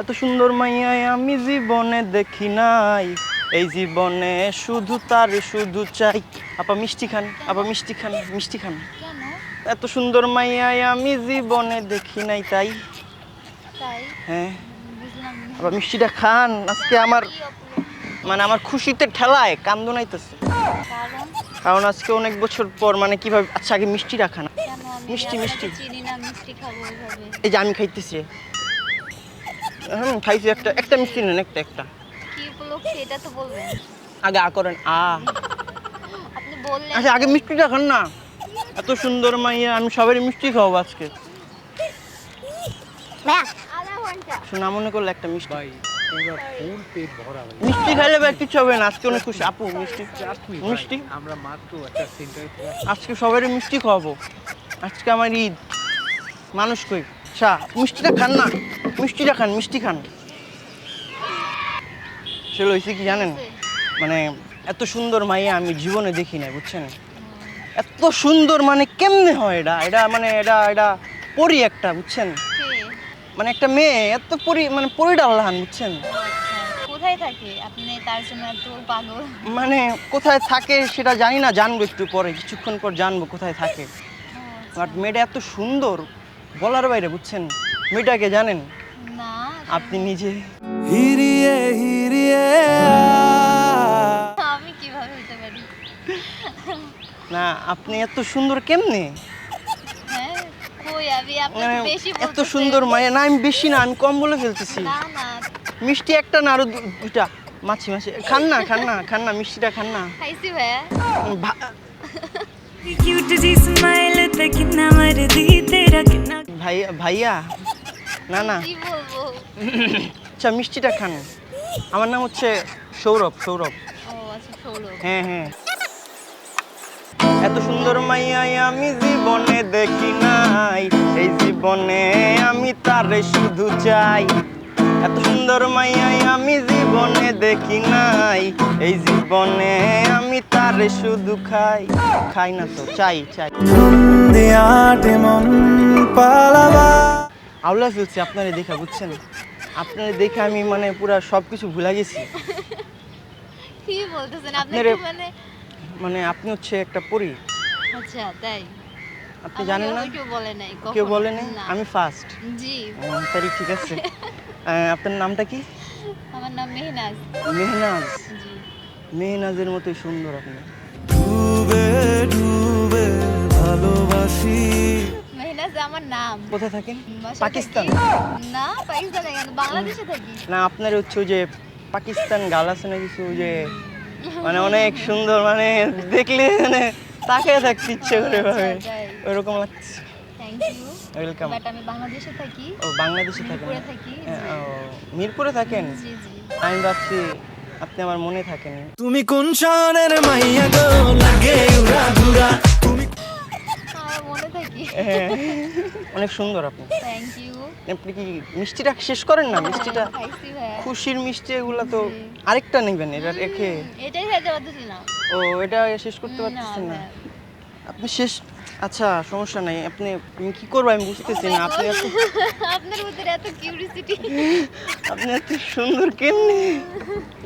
এত সুন্দর মাইয়াই আমি জীবনে দেখি নাই। এই জীবনে শুধু তার শুধু চাই। আপা মিষ্টি খান আপা মিষ্টি খান মিষ্টি খান। এত সুন্দর মাইয়াই আমি জীবনে দেখি নাই তাই? হ্যাঁ। আবার মিষ্টিটা খান। আজকে আমার মানে আমার খুশিতে ঠেলায় কান্দো নাইতেছে কারণ? কারণ আজকে অনেক বছর পর মানে কীভাবে আচ্ছা আগে মিষ্টিটা খানা। মিষ্টি, মিষ্টি। না মিষ্টি ওইভাবে এই যে আমি খাইতেছি। হুম খাইছি একটা একটা মিষ্টি নেন একটা একটা। কি উপলক্ষে এটা তো বলবেন? আগে আ করেন আ। আপনি বললেন আচ্ছা আগে মিষ্টিটা খান না। এত সুন্দর মাইয়া আমি সবারই মিষ্টি খাওয়াবো আজকে। শোনা মনে করলে একটা মিষ্টি। ভাই পুরো ফুল পেট ভরা ভাই। মিষ্টি খাইলে ভাই কিছু হবে না আজকে অনেক খুশি। আপু মিষ্টি? ভাই, মিষ্টি? আমরা মাত্র একটা সেন্টারে আজকে সবারই মিষ্টি খাওয়াবো। আজকে আমার ঈদ। মানুষ কই? আচ্ছা মিষ্টিটা খান না। মিষ্টিটা খান মিষ্টি খান। সেগুলো হয়েছে কি জানেন? মানে এত সুন্দর মাইয়া আমি জীবনে দেখি নাই বুঝছেন? এত সুন্দর মানে কেমনে হয় এটা? এটা মানে এটা এটা পরি একটা বুঝছেন? মানে একটা মেয়ে এত পরি মানে পরিটা আল্লাহান বুঝছেন? কোথায় থাকে? আপনি তার জন্য এত পাগল। মানে কোথায় থাকে সেটা জানি না জানব একটু পরে কিছুক্ষণ পর জানব কোথায় থাকে। আচ্ছা। বাট মেয়েটা এত সুন্দর বলার বাইরে বুঝছেন? মেয়েটাকে জানেন? না আপনি নিজে। হিরিয়ে হিরিয়ে আমি কীভাবে হতে পারি? না আপনি এত সুন্দর কেমনে? হ্যাঁ মানে এত সুন্দর মায়া। না আমি বেশি না আমি কম বলে ফেলতেছি। না না। মিষ্টি একটা না আরও দু- দুইটা। মাছি মাছি। খান না খান না খান না মিষ্টিটা খান না। খাইছি ভাইয়া। ভাইয়া ভাইয়া না না আচ্ছা মিষ্টিটা খান আমার নাম হচ্ছে সৌরভ সৌরভ আচ্ছা সৌরভ হ্যাঁ হ্যাঁ এত সুন্দর মাইয়াই আমি জীবনে দেখি নাই এই জীবনে আমি তারে শুধু চাই এত সুন্দর মাইয়াই আমি জীবনে দেখি নাই। এই জীবনে আমি তারে শুধু খাই। খাই না তো চাই চাই। মন আউলা ফেলছি আপনারে দেখা বুঝছেন? আপনারে দেখে আমি মানে পুরা সব কিছু ভুলে গেছি। কি বলতেছেন? আপনি মানে মানে আপনি হচ্ছে একটা পরী। আচ্ছা তাই? আপনি জানেন না? কেউ বলে নাই কেউ। বলে নাই? আমি ফার্স্ট জি। তাহলে ঠিক আছে। আপনার নামটা কি? আমার নাম মেহনাজ। মেহনাজ? জি। মেহনাজের মতোই সুন্দর আপনি। ডুবে ডুবে ভালোবাসি। মেহনাজ আমার নাম। কোথায় থাকেন? পাকিস্তান। না পাকিস্তানে বাংলাদেশে থাকি। না আপনার হচ্ছে যে পাকিস্তান গাল আছে না কিছু যে মানে অনেক সুন্দর মানে দেখলে মানে তাকিয়ে থাকতে ইচ্ছে করে ভাবে। আচ্ছা, তাই। ওইরকম লাগছে। ওয়েলকাম বাট আমি বাংলাদেশে থাকি। ও বাংলাদেশে থাকেন মিরপুরে থাকি হ্যাঁ, ও, মিরপুরে থাকেন? জি জি। আমি ভাবছি আপনি আমার মনে থাকেন। তুমি কোন শহরের মাইয়া গো? লাগে উড়া ঘুরা তুমি মনে থাকি। হ্যাঁ, অনেক সুন্দর আপনি। থ্যাংক ইউ আপনি কি মিষ্টিটা শেষ করেন না? মিষ্টিটা খুশির মিষ্টি এগুলো তো আরেকটা নেবেন এটা রেখে এটাই খাইতে পারতেছি না। ও এটা শেষ করতে পারতেছেন না। আপনি শেষ আচ্ছা সমস্যা নাই। আপনি কি করব? আমি বুঝতেছি না। আপনি এত আপনার ভিতরে এত কিউরিসিটি আপনি এত সুন্দর কেমনি?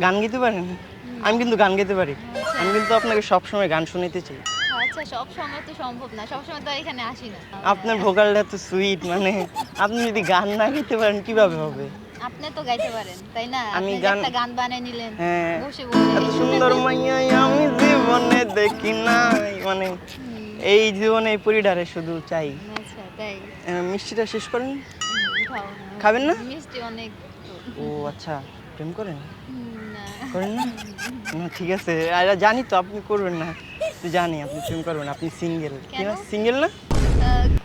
গান গাইতে পারেন? আমি কিন্তু গান গাইতে পারি। আমি কিন্তু আপনাকে সবসময় গান শুনাইতে চাই। আচ্ছা সব সময় তো সম্ভব না। সব সময় তো এখানে আসি না। আপনার ভোকালটা এত সুইট মানে আপনি যদি গান না গাইতে পারেন কীভাবে হবে? আপনি তো গাইতে পারেন তাই না? আমি গান- একটা গান বানিয়ে নিলেন হ্যাঁ। বসে বসে। এত সুন্দর মাইয়াই আমি জীবনে দেখি নাই। মানে এই জীবনে এই পরিডারে শুধু চাই। আচ্ছা মিষ্টিটা শেষ করেন। খাবেন না? মিষ্টি অনেক ও আচ্ছা। প্রেম করেন? না। করেন না? না ঠিক আছে। আর জানি তো আপনি করবেন না। তো জানি আপনি প্রেম করবেন আপনি সিঙ্গেল কি না? কেন? সিঙ্গেল না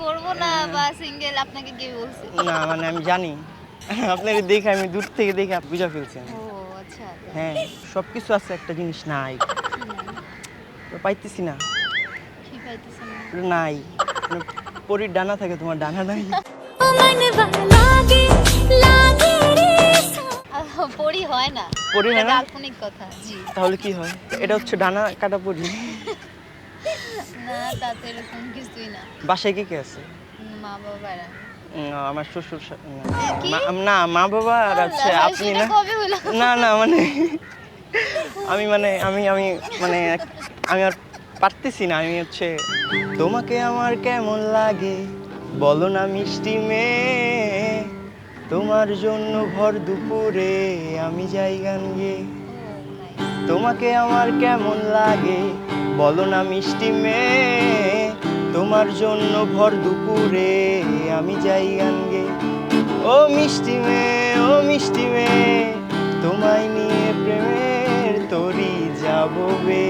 করব না বা সিঙ্গেল আপনাকে কে বলছে? না মানে আমি জানি। আপনাকে দেখে আমি দূর থেকে দেখে বুঝা ফেলছি ও আচ্ছা হ্যাঁ সব কিছু আছে একটা জিনিস নাই। তো পাইতেছি না। নাই। পরীর ডানা থাকে তোমার ডানা নাই। তাহলে হয়? এটা হচ্ছে ডানা কাটা বাসায় আছে? আমার শ্বশুর না মা বাবা আর আপনি না? না না মানে আমি মানে আমি আমি মানে আমি আর পারতেছি না আমি হচ্ছে তোমাকে আমার কেমন লাগে? বলো না, মিষ্টি মেয়ে। তোমার জন্য ভর দুপুরে আমি যাই গান গেয়ে তোমাকে আমার কেমন লাগে? বলো না, মিষ্টি মেয়ে। তোমার জন্য ভর দুপুরে আমি যাই গান গে ও মিষ্টি মেয়ে, ও মিষ্টি মেয়ে, তোমায় নিয়ে প্রেমের তরি যাব বে।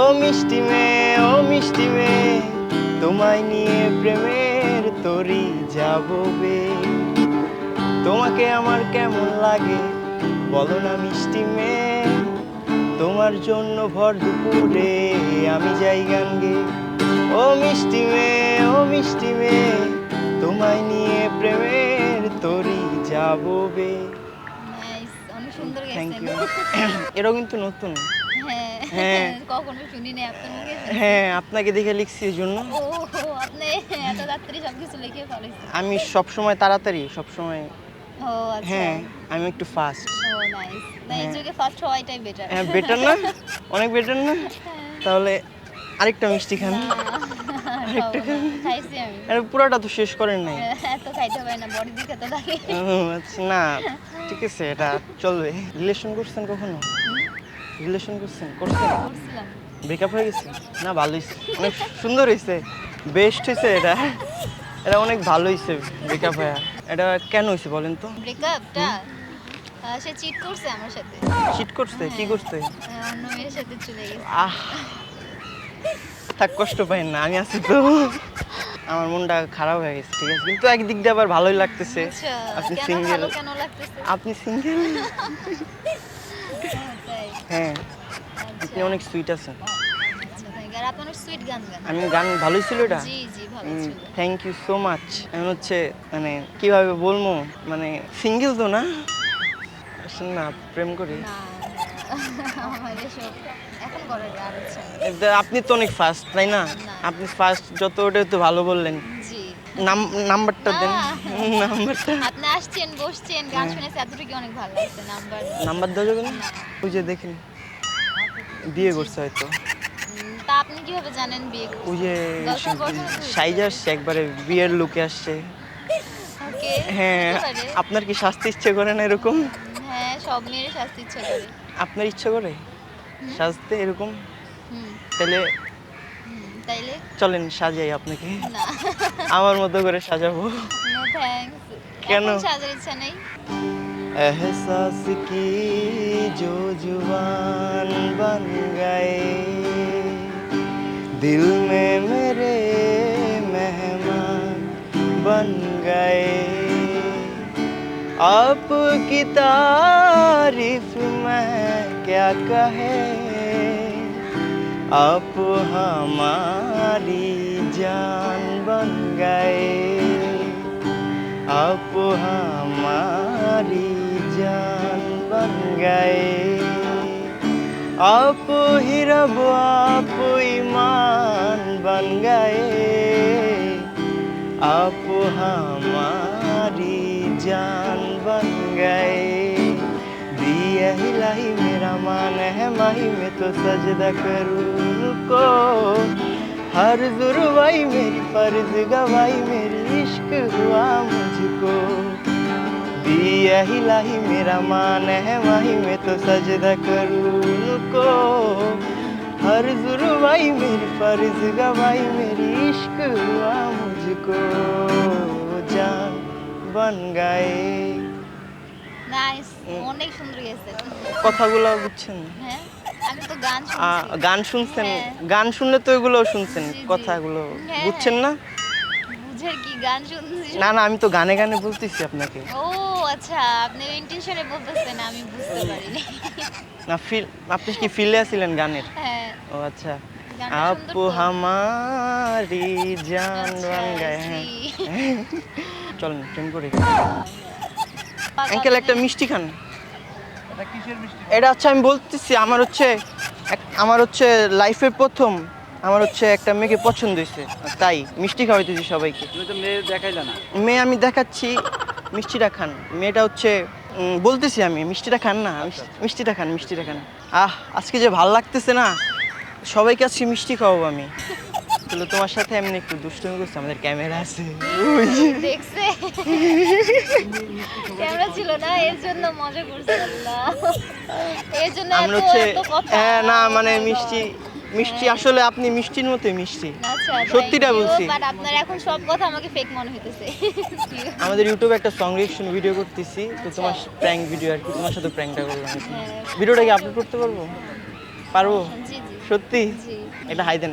ও মিষ্টি মেয়ে ও মিষ্টি মেয়ে তোমায় নিয়ে প্রেমের তরি যাব বে। তোমাকে আমার কেমন লাগে? বলো না মিষ্টি মেয়ে তোমার জন্য ভর দুপুরে আমি যাই গান গে। ও মিষ্টি মেয়ে ও মিষ্টি মেয়ে তোমায় নিয়ে প্রেমের তরি যাব বে। থ্যাংক ইউ এটাও কিন্তু নতুন। হ্যাঁ। হ্যাঁ। কখনো শুনি নাই আপনার মুখে হ্যাঁ আপনাকে দেখে লিখছি এই জন্য। আপনি এত তাড়াতাড়ি সবকিছু লিখে ফেলেছেন। আমি সব সময় তাড়াতাড়ি সব সময় ও আচ্ছা। হ্যাঁ আমি একটু ফাস্ট ও নাইস না এই হ্যাঁ। যুগে ফার্স্ট হওয়াটাই বেটার হ্যাঁ বেটার না? অনেক বেটার না? তাহলে আরেকটা মিষ্টি খান। খাইছি আমি। আরে পুরোটা তো শেষ করেন নাই। এত খাইতে পারি না বডি দিকে তো লাগে। আচ্ছা না ঠিক আছে এটা চলবে। রিলেশন করছেন কখনো? রিলেশন করছেন? করছেন? ব্রেকআপ হয়ে গেছে? না ভালো হয়েছে অনেক সুন্দর হয়েছে বেস্ট হয়েছে এটা। এটা অনেক ভালো হয়েছে ব্রেকআপ হয়ে। এটা কেন হয়েছে বলেন তো? ব্রেকআপটা সে চিট করছে আমার সাথে। চিট করছে? কি করছে? অন্য মেয়ের সাথে চলে গেছে। আহ। থাক কষ্ট পাইন না আমি আছি তো। আমার মনটা খারাপ হয়ে গেছে ঠিক আছে? কিন্তু একদিক দিয়ে আবার ভালোই লাগতেছে। আচ্ছা আপনি সিঙ্গেল ভালো কেন লাগতেছে? আপনি সিঙ্গেল হ্যাঁ আপনি অনেক সুইট আছেন আচ্ছা আমি গান ভালোই ছিল এটা? থ্যাংক ইউ সো মাচ আমি হচ্ছে মানে কীভাবে বলব? মানে সিঙ্গেল তো না? না প্রেম করি। আপনি তো অনেক ফাস্ট তাই না? আপনি ফাস্ট যত ওটা তো ভালো বললেন। নাম নাম্বারটা দেন। নাম্বারটা। আপনি আসছেন বসছেন গান শুনেছি এতটুকু অনেক ভালো লাগছে নাম্বার। নাম্বার দেওয়া যাবে না? ওই যে দেখেন বিয়ে করছে হয়তো। তা আপনি কীভাবে জানেন বিয়ে করছে? ওই যে সাইজ আসছে একবারে বিয়ের লুকে আসছে। হ্যাঁ আপনার কি শাস্তি ইচ্ছে করে না এরকম? হ্যাঁ সব মেয়েরই শাস্তি ইচ্ছা করে। আপনার ইচ্ছে করে? সাজতে এরকম? তাহলে তাইলে চলেন সাজাই আপনাকে না আমার মতো করে সাজাবো নো থ্যাঙ্কস কেন? এখন সাজার ইচ্ছা নেই एहसास की जो जुबान बन गए दिल में मेरे मेहमान बन गए आपकी तारीफ मैं क्या कहे आप हमारी जान बन गए आप हमारी जान बन गए आप ही रब आप ईमान बन गए आप हमारी जान बन गए दिया हिलाई मेरा मान है, माही में तो सजदा करूँ को। हर जुर्वाई मेरी फ़र्ज़ गवाई, मेरी इश्क हुआ मुझको। दिया हिलाई मेरा मान है, माही में तो सजदा करूँ को। हर जुर्वाई मेरी फ़र्ज़ गवाई, मेरी इश्क हुआ मुझको। जान बन गए নাইস অনেক সুন্দর গেছে কথাগুলো বুঝছেন হ্যাঁ আমি তো গান আ, শুনছি গান শুনছেন হ্যাঁ। গান শুনলে তো এগুলো শুনছেন জি, জি। কথাগুলো হ্যাঁ, বুঝছেন না বুঝের কি গান শুনছি না না আমি তো গানে গানে বলতেছি আপনাকে ও আচ্ছা আপনি ইন্টেনশনে বলতেছেন আমি বুঝতে পারিনি না ফিল আপনি কি ফিলে আছিলেন গানের হ্যাঁ ও আচ্ছা গানটা आप সুন্দর তো। हमारी जान আচ্ছা, बन गए हैं see। চলেন ট্রেন আঙ্কেল একটা মিষ্টি খান। এটা কিসের মিষ্টি এটা হচ্ছে আমি বলতেছি আমার হচ্ছে এক- আমার হচ্ছে লাইফের প্রথম আমার হচ্ছে একটা মেয়েকে পছন্দ হয়েছে। তাই মিষ্টি খাওয়াইতেছি সবাইকে। তুমি তো মেয়ে দেখাইলে না। মেয়ে আমি দেখাচ্ছি মিষ্টিটা খান। মেয়েটা হচ্ছে বলতেছি আমি মিষ্টিটা খান না মিস- মিষ্টিটা খান মিষ্টিটা খান। আহ আজকে যে ভালো লাগতেছে না সবাইকে আজকে মিষ্টি খাওয়াবো আমি। তাহলে তোমার সাথে এমনি একটু দুষ্টুমি করছে আমাদের ক্যামেরা আছে। দেখছে। ক্যামেরা ছিল না এর জন্য মজা করছে এর জন্য আমরা হচ্ছে হ্যাঁ না মানে মিষ্টি মিষ্টি আসলে আপনি মিষ্টির মতোই মিষ্টি। আচ্ছা সত্যিটা বলছি। বাট আপনার এখন সব কথা আমাকে ফেক মনে হইতেছে। আমাদের ইউটিউবে একটা সং রিয়েকশন ভিডিও করতেছি তো তোমার প্র্যাঙ্ক ভিডিও আর কি তোমার সাথে প্র্যাঙ্কটা করলাম। ভিডিওটা কি আপলোড করতে পারব? পারব? সত্যি? এটা হাই দেন